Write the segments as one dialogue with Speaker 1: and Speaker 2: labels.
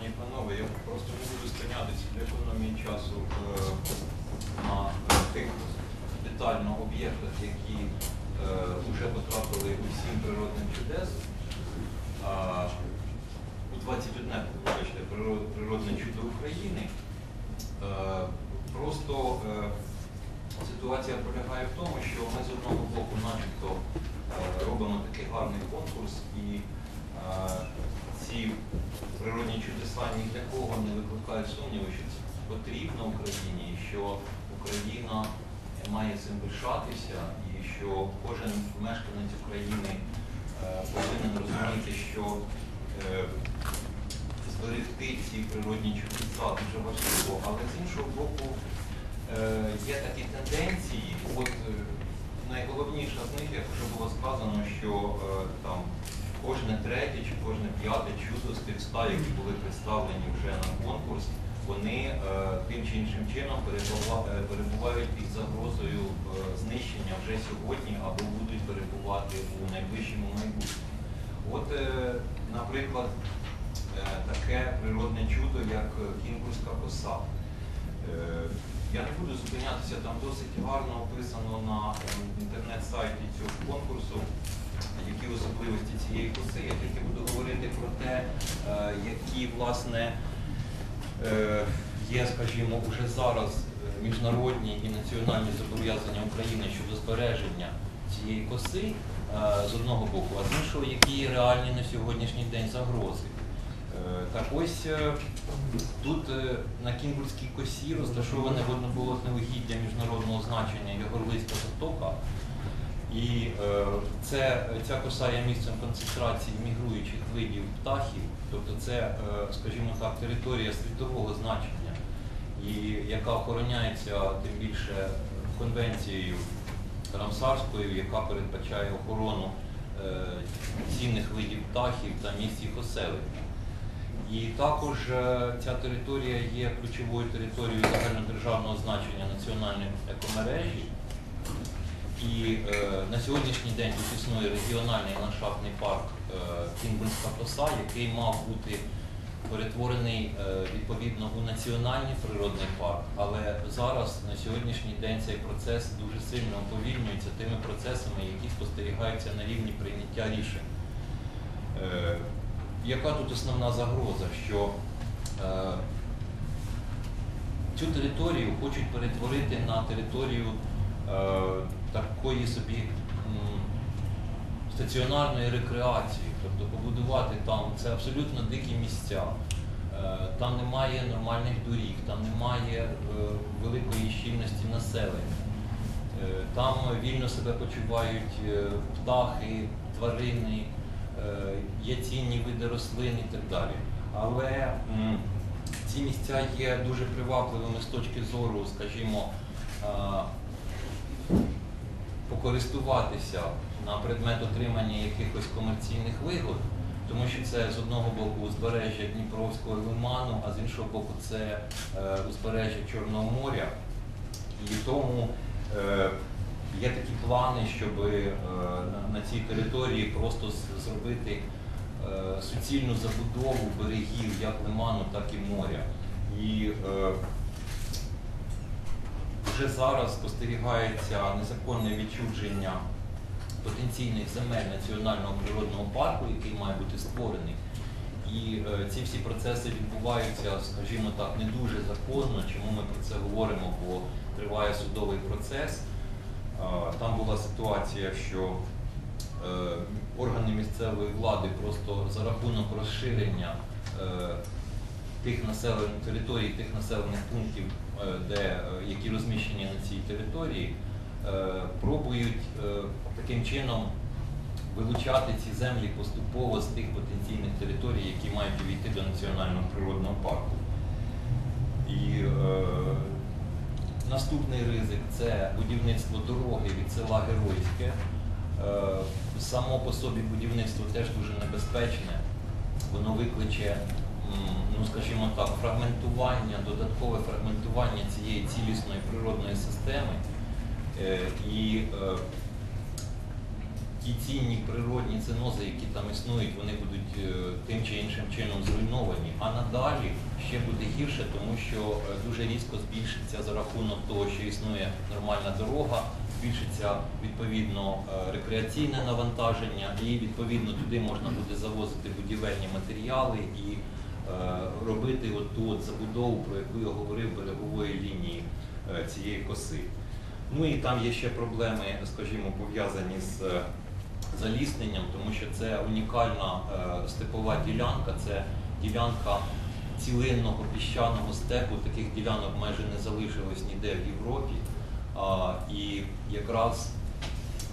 Speaker 1: пані і панове, я просто не буду спинятися для економії часу е, на е, тих детально об'єктах, які вже потрапили у сім природних чудес. У 21 вибачте, приро- природне чудо України. Е, Просто е, ситуація полягає в тому, що ми з одного боку начебто е, робимо такий гарний конкурс і е, ці природні чудеса ні для кого не викликають сумніву, що це потрібно Україні, що Україна має цим пишатися, і що кожен мешканець України е, повинен розуміти, що е, зберегти ці природні чудеса дуже важливо, але з іншого боку е, є такі тенденції. От найголовніша з них, як вже було сказано, що е, там кожне третє чи кожне чудо з тих ста, які були представлені вже на конкурс, вони е, тим чи іншим чином е, перебувають під загрозою е, знищення вже сьогодні або будуть перебувати у найближчому майбутньому. От, наприклад, таке природне чудо, як кінгурська коса. Я не буду зупинятися, там досить гарно описано на е, інтернет-сайті цього конкурсу, які особливості цієї коси. Я тільки буду говорити про те, е, які власне е, є, скажімо, уже зараз е, міжнародні і національні зобов'язання України щодо збереження цієї коси з одного боку, а з іншого, які реальні на сьогоднішній день загрози. Е, Так ось е, тут е, на Кінгурській косі розташоване водноболотне угіддя міжнародного значення Ягорлицька затока. І це, ця коса є місцем концентрації мігруючих видів птахів, тобто це, скажімо так, територія світового значення, і яка охороняється тим більше конвенцією Рамсарською, яка передбачає охорону цінних видів птахів та місць їх оселення. І також е, ця територія є ключовою територією загальнодержавного значення національної екомережі. І е, на сьогоднішній день тут існує регіональний ландшафтний парк е, Кінгбурнська коса, який мав бути перетворений е, відповідно у національний природний парк. Але зараз на сьогоднішній день цей процес дуже сильно уповільнюється тими процесами, які спостерігаються на рівні прийняття рішень. Е, яка тут основна загроза? Що е, цю територію хочуть перетворити на територію е, такої собі м, стаціонарної рекреації, тобто побудувати там це абсолютно дикі місця. Е, Там немає нормальних доріг, там немає е, великої щільності населення. Е, Там вільно себе почувають е, птахи, тварини, є цінні види рослин і так далі. Але ці місця є дуже привабливими з точки зору, скажімо, е, покористуватися на предмет отримання якихось комерційних вигод, тому що це з одного боку узбережжя Дніпровського лиману, а з іншого боку це е, узбережжя Чорного моря. І тому е, є такі плани, щоб е, на, цій території просто зробити е, суцільну забудову берегів як лиману, так і моря. І е, вже зараз спостерігається незаконне відчудження потенційних земель національного природного парку, який має бути створений. І ці всі процеси відбуваються, скажімо так, не дуже законно. Чому ми про це говоримо? Бо триває судовий процес. Там була ситуація, що е, органи місцевої влади просто за рахунок розширення е, тих населених територій, тих населених пунктів, е, де, які розміщені на цій території, пробують таким чином вилучати ці землі поступово з тих потенційних територій, які мають увійти до національного природного парку. І е, наступний ризик це будівництво дороги від села Геройське. Е, само по собі будівництво теж дуже небезпечне. Воно викличе, ну скажімо так, фрагментування, додаткове фрагментування цієї цілісної природної системи. Е, І е, ті цінні природні цинози, які там існують, вони будуть е, тим чи іншим чином зруйновані. А надалі ще буде гірше, тому що е, дуже різко збільшиться за рахунок того, що існує нормальна дорога, збільшиться відповідно е, рекреаційне навантаження, і відповідно туди можна буде завозити будівельні матеріали і робити от ту от забудову, про яку я говорив, берегової лінії цієї коси. Ну і там є ще проблеми, скажімо, пов'язані з залісненням, тому що це унікальна е, степова ділянка, це ділянка цілинного піщаного степу. Таких ділянок майже не залишилось ніде в Європі. І якраз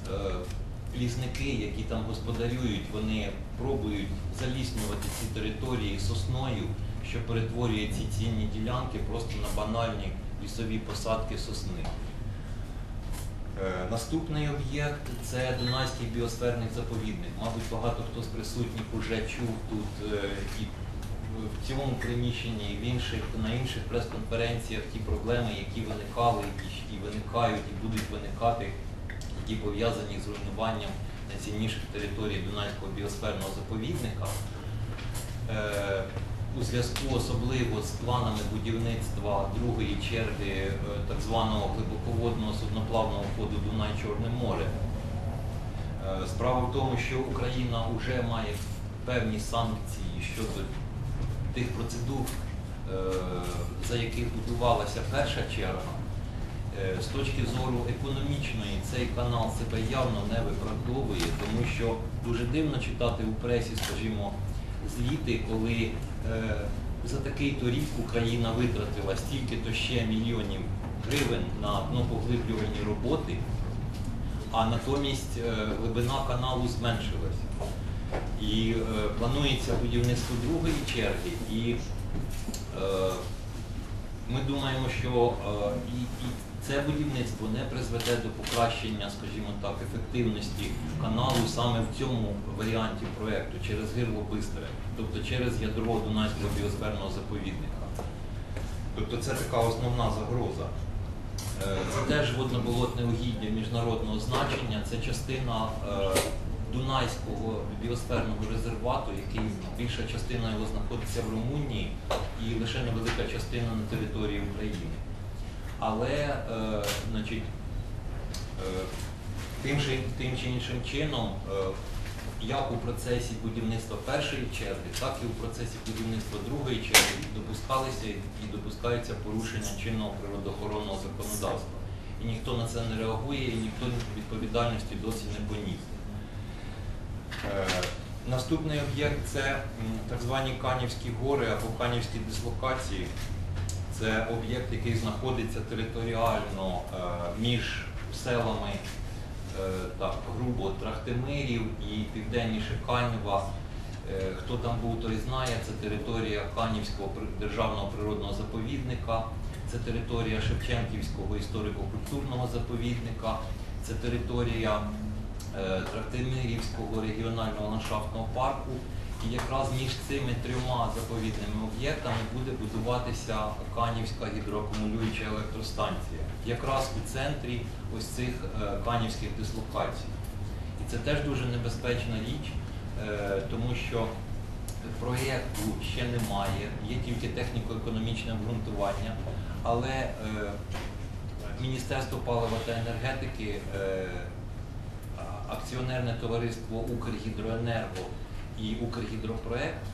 Speaker 1: е, лісники, які там господарюють, вони пробують заліснювати ці території сосною, що перетворює ці цінні ділянки просто на банальні лісові посадки сосни. Е, Наступний об'єкт це Дунайський біосферний заповідник. Мабуть, багато хто з присутніх вже чув тут е, і в цьому приміщенні, і в інших, на інших прес-конференціях ті проблеми, які виникали і, виникають, і будуть виникати, які пов'язані з руйнуванням найцінніших територій Дунайського біосферного заповідника. У зв'язку особливо з планами будівництва другої черги е, так званого глибоководного судноплавного ходу Дунай-Чорне море. Е, Справа в тому, що Україна вже має певні санкції щодо тих процедур, е, за яких будувалася перша черга. З точки зору економічної цей канал себе явно не виправдовує, тому що дуже дивно читати у пресі, скажімо, звіти, коли е, за такий-то рік Україна витратила стільки-то ще мільйонів гривень на днопоглиблювальні роботи, а натомість е, глибина каналу зменшилася. І е, планується будівництво другої черги, і ми думаємо, що і, і це будівництво не призведе до покращення, скажімо так, ефективності каналу саме в цьому варіанті проєкту через гирло Бистре, тобто через ядро Дунайського біосферного заповідника. Тобто це така основна загроза. Це теж водно-болотне угіддя міжнародного значення, це частина е, Дунайського біосферного резервату, який більша частина його знаходиться в Румунії і лише невелика частина на території України. Але е, значить, е, тим, чи, тим чи іншим чином, е, як у процесі будівництва першої черги, так і у процесі будівництва другої черги допускалися і допускаються порушення чинного природоохоронного законодавства. І ніхто на це не реагує, і ніхто відповідальності досі не поніс. Е, Наступний об'єкт це так звані Канівські гори або Канівські дислокації. Це об'єкт, який знаходиться територіально е, між селами е, так, грубо Трахтимирів і південніше Канєва. Е, Хто там був, той знає, це територія Канівського державного природного заповідника, це територія Шевченківського історико-культурного заповідника, це територія Трахтимирівського регіонального ландшафтного парку. І якраз між цими трьома заповідними об'єктами буде будуватися Канівська гідроакумулююча електростанція, якраз у центрі ось цих е, канівських дислокацій. І це теж дуже небезпечна річ, е, тому що проєкту ще немає, є тільки техніко-економічне обґрунтування, але е, Міністерство палива та енергетики, акціонерне товариство Укргідроенерго і Укргідропроект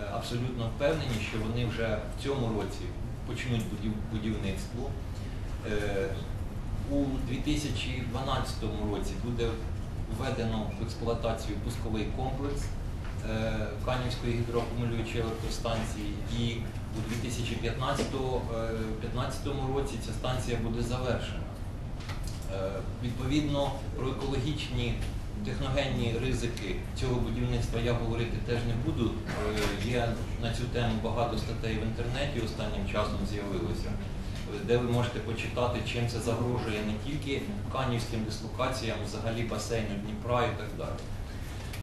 Speaker 1: е, абсолютно впевнені, що вони вже в цьому році почнуть будівництво. Е, У 2012 році буде введено в експлуатацію пусковий комплекс е, Канівської гідроакумулюючої електростанції і у 2015 е, 15 році ця станція буде завершена. Відповідно, про екологічні техногенні ризики цього будівництва я говорити теж не буду. Е, Є на цю тему багато статей в інтернеті останнім часом з'явилося, де ви можете почитати, чим це загрожує не тільки канівським дислокаціям, взагалі басейну Дніпра і так далі.